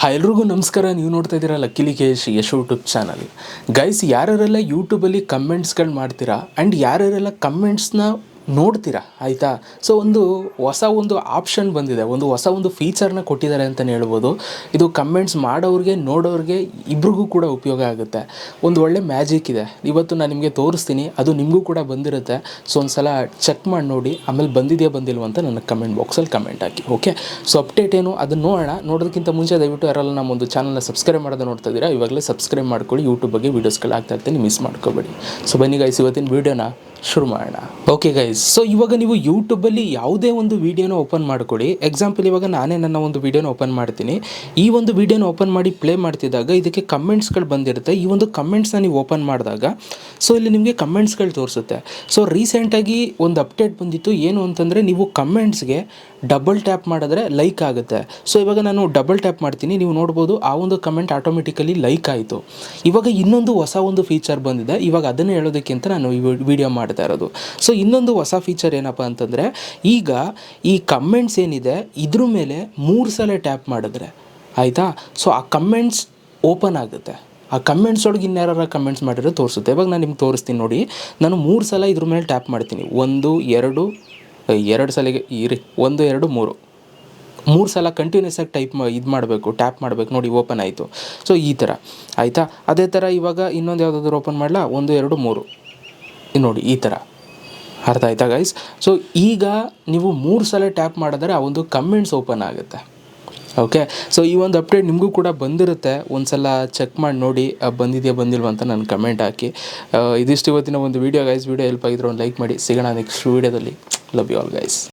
Hi, ಎಲ್ರಿಗೂ ನಮಸ್ಕಾರ. ನೀವು ನೋಡ್ತಾ ಇದ್ದೀರಾ ಲಕ್ಕಿಲಿ ಕೇಶ್ ಯಶ್ ಯೂಟ್ಯೂಬ್ ಚಾನಲ್ ಗೈಸ್ ಯಾರ್ಯಾರೆಲ್ಲ ಯೂಟ್ಯೂಬಲ್ಲಿ ಕಮೆಂಟ್ಸ್ಗಳು ಮಾಡ್ತೀರಾ ಆ್ಯಂಡ್ ಯಾರ್ಯಾರೆಲ್ಲ ಕಮೆಂಟ್ಸ್ನ ನೋಡ್ತೀರಾ? ಆಯಿತಾ? ಸೊ ಒಂದು ಹೊಸ ಒಂದು ಆಪ್ಷನ್ ಬಂದಿದೆ. ಒಂದು ಹೊಸ ಒಂದು ಫೀಚರ್ನ ಕೊಟ್ಟಿದ್ದಾರೆ ಅಂತಲೇ ಹೇಳ್ಬೋದು. ಇದು ಕಮೆಂಟ್ಸ್ ಮಾಡೋರಿಗೆ, ನೋಡೋರಿಗೆ ಇಬ್ರಿಗೂ ಕೂಡ ಉಪಯೋಗ ಆಗುತ್ತೆ. ಒಂದು ಒಳ್ಳೆ ಮ್ಯಾಜಿಕ್ ಇದೆ. ಇವತ್ತು ನಾನು ನಿಮಗೆ ತೋರಿಸ್ತೀನಿ. ಅದು ನಿಮಗೂ ಕೂಡ ಬಂದಿರುತ್ತೆ. ಸೊ ಒಂದು ಸಲ ಚೆಕ್ ಮಾಡಿ ನೋಡಿ. ಆಮೇಲೆ ಬಂದಿದೆಯಾ, ಬಂದಿಲ್ವ ಅಂತ ನನಗೆ ಕಮೆಂಟ್ ಬಾಕ್ಸಲ್ಲಿ ಕಮೆಂಟ್ ಹಾಕಿ. ಓಕೆ ಸೊ ಅಪ್ಡೇಟ್ ಏನು? ಅದನ್ನು ನೋಡೋಣ. ನೋಡೋದಕ್ಕಿಂತ ಮುಂಚೆ ದಯವಿಟ್ಟು ಯಾರಲ್ಲ ನಮ್ಮ ಒಂದು ಚಾನಲ್ನ ಸಬ್ಸ್ಕ್ರೈಬ್ ಮಾಡೋದು ನೋಡ್ತಾ ಇದ್ದೀರಾ, ಇವಾಗಲೇ ಸಬ್ಸ್ಕ್ರೈಬ್ ಮಾಡ್ಕೊಳ್ಳಿ. ಯೂಟ್ಯೂಬ್ ಬಗ್ಗೆ ವೀಡಿಯೋಸ್ಗಳು ಆಗ್ತಾ ಇರ್ತೀನಿ. ಮಿಸ್ ಮಾಡ್ಕೋಬೇಡಿ. ಸೊ ಬನ್ನಿ ಗೈಸ್ ಇವತ್ತಿನ ವೀಡಿಯೋನ ಶುರು ಮಾಡೋಣ ಓಕೆ ಗೈಸ್ ಸೊ ಇವಾಗ ನೀವು ಯೂಟ್ಯೂಬಲ್ಲಿ ಯಾವುದೇ ಒಂದು ವೀಡಿಯೋನ ಓಪನ್ ಮಾಡ್ಕೊಳ್ಳಿ ಎಕ್ಸಾಂಪಲ್ ಇವಾಗ ನಾನೇ ನನ್ನ ಒಂದು ವೀಡಿಯೋನ ಓಪನ್ ಮಾಡ್ತೀನಿ. ಈ ಒಂದು ವೀಡಿಯೋನ ಓಪನ್ ಮಾಡಿ ಪ್ಲೇ ಮಾಡ್ತಿದ್ದಾಗ ಇದಕ್ಕೆ ಕಮೆಂಟ್ಸ್ಗಳು ಬಂದಿರುತ್ತೆ. ಈ ಒಂದು ಕಮೆಂಟ್ಸ್ನ ನೀವು ಓಪನ್ ಮಾಡಿದಾಗ ಸೊ ಇಲ್ಲಿ ನಿಮಗೆ ಕಮೆಂಟ್ಸ್ಗಳು ತೋರಿಸುತ್ತೆ. ಸೊ ರೀಸೆಂಟಾಗಿ ಒಂದು ಅಪ್ಡೇಟ್ ಬಂದಿತ್ತು. ಏನು ಅಂತಂದರೆ, ನೀವು ಕಮೆಂಟ್ಸ್ಗೆ ಡಬಲ್ ಟ್ಯಾಪ್ ಮಾಡಿದ್ರೆ ಲೈಕ್ ಆಗುತ್ತೆ. ಸೊ ಇವಾಗ ನಾನು ಡಬಲ್ ಟ್ಯಾಪ್ ಮಾಡ್ತೀನಿ. ನೀವು ನೋಡ್ಬೋದು, ಆ ಒಂದು ಕಮೆಂಟ್ ಆಟೋಮೆಟಿಕಲಿ ಲೈಕ್ ಆಯಿತು. ಇವಾಗ ಇನ್ನೊಂದು ಹೊಸ ಒಂದು ಫೀಚರ್ ಬಂದಿದೆ. ಇವಾಗ ಅದನ್ನು ಹೇಳೋದಕ್ಕಿಂತ ನಾನು ಈ ವಿಡಿಯೋ ಮಾಡ್ತಾ ಇರೋದು. ಸೊ ಇನ್ನೊಂದು ಹೊಸ ಫೀಚರ್ ಏನಪ್ಪ ಅಂತಂದರೆ, ಈಗ ಈ ಕಮೆಂಟ್ಸ್ ಏನಿದೆ, ಇದ್ರ ಮೇಲೆ ಮೂರು ಸಲ ಟ್ಯಾಪ್ ಮಾಡಿದ್ರೆ, ಆಯಿತಾ? ಸೊ ಆ ಕಮೆಂಟ್ಸ್ ಓಪನ್ ಆಗುತ್ತೆ. ಆ ಕಮೆಂಟ್ಸ್ ಒಳಗೆ ಇನ್ಯಾರ ಕಮೆಂಟ್ಸ್ ಮಾಡಿರೋ ತೋರಿಸುತ್ತೆ. ಇವಾಗ ನಾನು ನಿಮ್ಗೆ ತೋರಿಸ್ತೀನಿ ನೋಡಿ. ನಾನು ಮೂರು ಸಲ ಇದ್ರ ಮೇಲೆ ಟ್ಯಾಪ್ ಮಾಡ್ತೀನಿ. ಒಂದು, ಎರಡು ಎರಡು ಸಲಿಗೆ, ಇರಿ, ಒಂದು, ಎರಡು, ಮೂರು. ಮೂರು ಸಲ ಕಂಟಿನ್ಯೂಸ್ ಆಗಿ ಟೈಪ್ ಇದು ಮಾಡಬೇಕು ಟ್ಯಾಪ್ ಮಾಡಬೇಕು, ನೋಡಿ ಓಪನ್ ಆಯಿತು. ಸೊ ಈ ಥರ. ಆಯಿತಾ? ಅದೇ ಥರ ಇವಾಗ ಇನ್ನೊಂದು ಯಾವುದಾದ್ರು ಓಪನ್ ಮಾಡಲಾ? ಒಂದು, ಎರಡು, ಮೂರು. ನೋಡಿ, ಈ ಥರ ಅರ್ಥ ಆಯ್ತಾ ಗೈಸ್ ಸೊ ಈಗ ನೀವು ಮೂರು ಸಲ ಟ್ಯಾಪ್ ಮಾಡಿದ್ರೆ ಆ ಒಂದು ಕಮೆಂಟ್ಸ್ ಓಪನ್ ಆಗುತ್ತೆ. ಓಕೆ ಸೊ ಈ ಒಂದು ಅಪ್ಡೇಟ್ ನಿಮಗೂ ಕೂಡ ಬಂದಿರುತ್ತೆ. ಒಂದು ಸಲ ಚೆಕ್ ಮಾಡಿ ನೋಡಿ ಬಂದಿದೆಯಾ, ಬಂದಿಲ್ವಾ ಅಂತ ನಾನು ಕಮೆಂಟ್ ಹಾಕಿ. ಇದಿಷ್ಟು ಇವತ್ತಿನ ಒಂದು ವೀಡಿಯೋ ಗೈಸ್ ವೀಡಿಯೋ ಹೆಲ್ಪ್ ಆಗಿದ್ರೆ ಒಂದು ಲೈಕ್ ಮಾಡಿ. ಸಿಗೋಣ ನೆಕ್ಸ್ಟ್ ವೀಡಿಯೋದಲ್ಲಿ ಲವ್ ಯು ಆಲ್ ಗೈಸ್